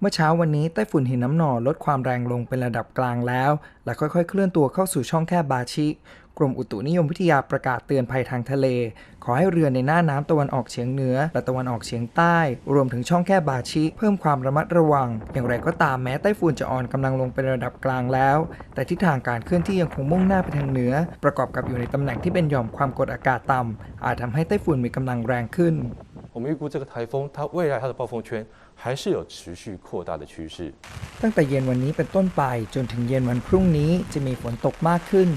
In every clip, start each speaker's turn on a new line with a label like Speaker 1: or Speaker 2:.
Speaker 1: เมื่อเช้าวันนี้ไต้ฝุ่นหินน้ำหนอลดความแรงลงเป็นระดับกลางแล้ว และค่อยๆ เคลื่อนตัวเข้าสู่ช่องแคบบาชิ กรมอุตุนิยมวิทยาประกาศเตือนภัยทางทะเล ขอให้เรือในหน้าน้ำตะวันออกเฉียงเหนือ และตะวันออกเฉียงใต้ รวมถึงช่องแคบบาชิ เพิ่มความระมัดระวัง อย่างไรก็ตามแม้ไต้ฝุ่นจะอ่อนกำลังลงเป็นระดับกลางแล้ว แต่ทิศทางการเคลื่อนที่ยังคงมุ่งหน้าไปทางเหนือ ประกอบกับอยู่ในตำแหน่งที่เป็นหย่อมความกดอากาศต่ำอาจทำให้ไต้ฝุ่นมีกำลังแรงขึ้น
Speaker 2: 我们预估这个台风它未来它的暴风圈还是有持续扩大的趋势。
Speaker 1: ตั้งแต่เย็นวันนี้เป็นต้นไปจนถึงเย็นวันพรุ่งนี้จะมีฝนตกมากขึ้น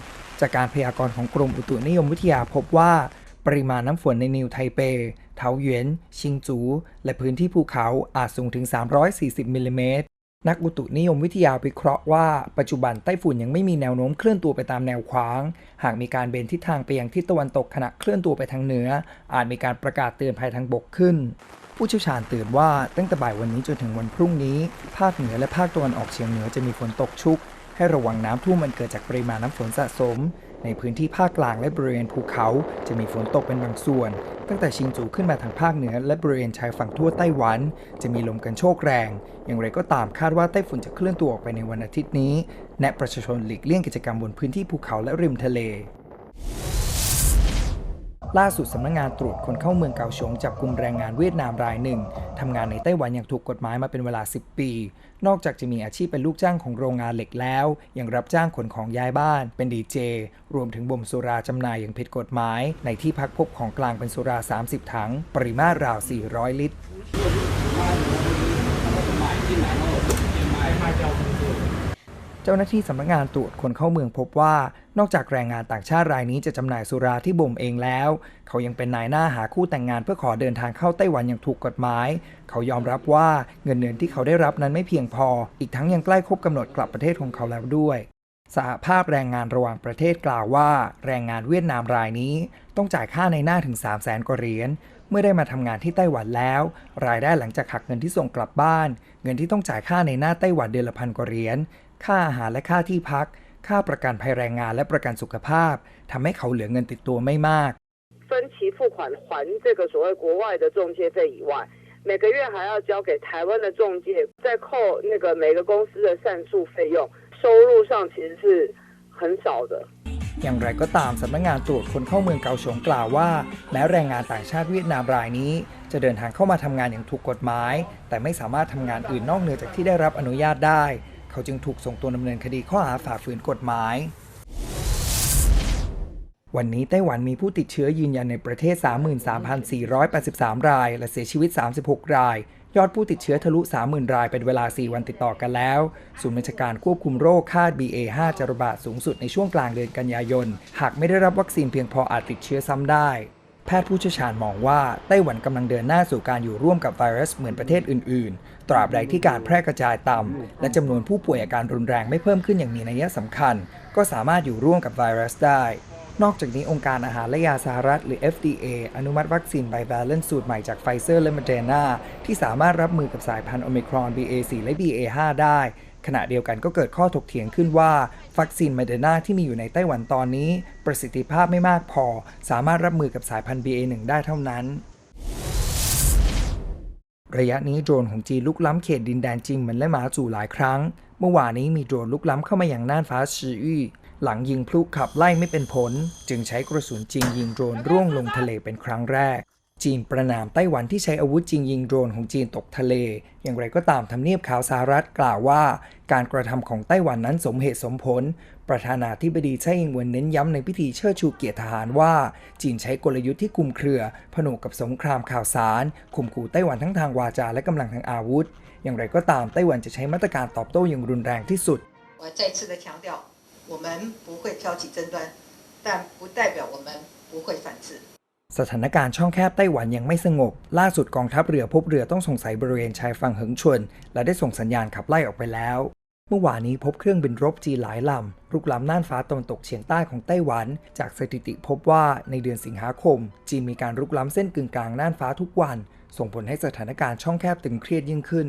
Speaker 1: จากการพยากรณ์ของกรมอุตุนิยมวิทยาพบว่า ปริมาณน้ำฝนในนิวไทเป เทาหยวน ชิงจู และพื้นที่ภูเขาอาจสูงถึง 340 มิลลิเมตร นักอุตุนิยมวิทยาวิเคราะห์ว่าปัจจุบันไต้ฝุ่นยังไม่มีแนวโน้มเคลื่อนตัวไปตามแนวขวาง หากมีการเบนทิศทางไปยังทิศตะวันตกขณะเคลื่อนตัวไปทางเหนือ อาจมีการประกาศเตือนภัยทางบกขึ้น ผู้เชี่ยวชาญเตือนว่าตั้งแต่บ่ายวันนี้จนถึงวันพรุ่งนี้ ภาคเหนือและภาคตะวันออกเฉียงเหนือจะมีฝนตกชุก ให้ระวังน้ำท่วมมันเกิดจากปริมาณน้ำฝนสะสม ในพื้นที่ภาคกลางและบริเวณภูเขาจะมีฝนตกเป็นบางส่วน ตั้งแต่ชิงจูขึ้นมาทางภาคเหนือ และบริเวณชายฝั่งทั่วไต้หวัน จะมีลมกันโชกแรง อย่างไรก็ตามคาดว่าไต้ฝุ่นจะเคลื่อนตัวออกไปในวันอาทิตย์นี้ แนะประชาชนหลีกเลี่ยงกิจกรรมบนพื้นที่ภูเขาและริมทะเล ล่าสุดสำนักงงานตรวจคนเข้าเมืองเกาฉงจับกลุ่มแรงงานเวียดนามรายหนึ่งทำงานในไต้หวันอย่างถูกกฎหมายมาเป็นเวลา 10 ปี นอกจากจะมีอาชีพเป็นลูกจ้างของโรงงานเหล็กแล้ว ยังรับจ้างขนของย้ายบ้าน เป็นดีเจ รวมถึงบ่มสุราจำหน่ายอย่างผิดกฎหมาย ในที่พักพบของกลางเป็นสุรา 30 ถัง ปริมาตรราว 400 ลิตร เจ้าหน้าที่สำนักงานตรวจคนเข้าเมืองพบว่า นอกจากแรงงานต่างชาติรายนี้จะจำหน่ายสุราที่บ่มเองแล้ว เขายังเป็นนายหน้าหาคู่แต่งงานเพื่อขอเดินทางเข้าไต้หวันอย่างถูกกฎหมาย เขายอมรับว่าเงินเดือนที่เขาได้รับนั้นไม่เพียงพอ อีกทั้งยังใกล้ครบกำหนดกลับประเทศของเขาแล้วด้วยสหภาพแรงงานระหว่างประเทศกล่าวว่า แรงงานเวียดนามรายนี้ ต้องจ่ายค่าในหน้าถึง 3 0 0แสนกว่าเหรียญเมื่อได้มาทำงานที่ไต้หวันแล้ว รายได้หลังจากหักเงินที่ส่งกลับบ้าน เงินที่ต้องจ่ายค่าในหน้าไต้หวันเดือนละพันกว่าเหรียญ ค่าอาหารและค่าที่พัก ค่าประกันภัยแรงงานและประกันสุขภาพทำให้เขาเหลือเงินติดตัวไม่มาก
Speaker 3: 分期付款还这个所谓国外的中介费以外，每个月还要交给台湾的中介，再扣那个每个公司的善诉费用，收入上其实是很少的。
Speaker 1: อย่างไรก็ตามสำนักงานตรวจคนเข้าเมืองเกาฉงกล่าวว่า แม้แรงงานต่างชาติเวียดนามรายนี้ จะเดินทางเข้ามาทำงานอย่างถูกกฎหมาย แต่ไม่สามารถทำงานอื่นนอกเหนือจากที่ได้รับอนุญาตได้ เขาจึงถูกส่งตัวดำเนินคดีข้อหาฝ่าฝืนกฎหมาย วันนี้ไต้หวันมีผู้ติดเชื้อยืนยันในประเทศ 33,483 ราย และเสียชีวิต 36 ราย ยอดผู้ติดเชื้อทะลุ 30,000 รายเป็นเวลา 4 วันติดต่อกันแล้ว ศูนย์บัญชาการควบคุมโรคคาด BA5 จะระบาดสูงสุดในช่วงกลางเดือนกันยายน หากไม่ได้รับวัคซีนเพียงพออาจติดเชื้อซ้ำได้ แพทย์ผู้เชี่ยวชาญมองว่าไต้หวันกำลังเดินหน้าสู่การอยู่ร่วมกับไวรัสเหมือนประเทศอื่น ๆ ตราบใดที่การแพร่กระจายต่ำและจำนวนผู้ป่วยอาการรุนแรงไม่เพิ่มขึ้นอย่างมีนัยสำคัญ ก็สามารถอยู่ร่วมกับไวรัสได้ นอกจากนี้องค์การอาหารและยาสหรัฐหรือ FDA อนุมัติวัคซีนไบแวเลนสูตรใหม่จากไฟเซอร์และม d เ r นาที่สามารถรับมือกับสายพันธุ์โอมิครอน BA4 และ BA5 ได้ ขณะเดียวกันก็เกิดข้อถกเถียงขึ้นว่า วัคซีนม d เ r นาที่มีอยู่ในไต้หวันตอนนี้ ประสิทธิภาพไม่มากพอ สามารถรับมือกับสายพันธุ์ BA1 ได้เท่านั้น ระยะนี้โดรนของจีนลุกล้ำเขตดินแดนจิงเหมือนและหมาจู่หลายครั้ง เมื่อวานนี้มีโดรนลุกล้ำเข้ามาอย่างน่านฟ้าชืออี้หลังยิงพลุขับไล่ไม่เป็นผล จึงใช้กระสุนจริงยิงโดรนร่วงลงทะเลเป็นครั้งแรก จีนประนามไต้หวันที่ใช้อาวุธจริงยิงโดรนของจีนตกทะเล อย่างไรก็ตามทำเนียบขาวสหรัฐกล่าวว่า การกระทำของไต้หวันนั้นสมเหตุสมผล ประธานาธิบดีไช่อิงเหวินเน้นย้ำในพิธีเชิดชูเกียรติทหารว่า จีนใช้กลยุทธ์ที่คลุมเครือ ผนวกกับสงครามข่าวสารข่มขู่ไต้หวันทั้งทางวาจาและกำลังทางอาวุธ อย่างไรก็ตามไต้หวันจะใช้มาตรการตอบโต้อย่างรุนแรงที่สุด
Speaker 4: 我再次的强调，我们不会挑起争端，但不代表我们不会反制。
Speaker 1: สถานการณ์ช่องแคบไต้หวันยังไม่สงบ ล่าสุดกองทัพเรือพบเรือต้องสงสัยบริเวณชายฝั่งเหิงชวน และได้ส่งสัญญาณขับไล่ออกไปแล้ว เมื่อวานนี้พบเครื่องบินรบจีนหลายลำรุกล้ำน่านฟ้าตะวันตกเฉียงใต้ของไต้หวัน จากสถิติพบว่าในเดือนสิงหาคม จีนมีการรุกล้ำเส้นกึ่งกลางน่านฟ้าทุกวัน ส่งผลให้สถานการณ์ช่องแคบตึงเครียดยิ่งขึ้น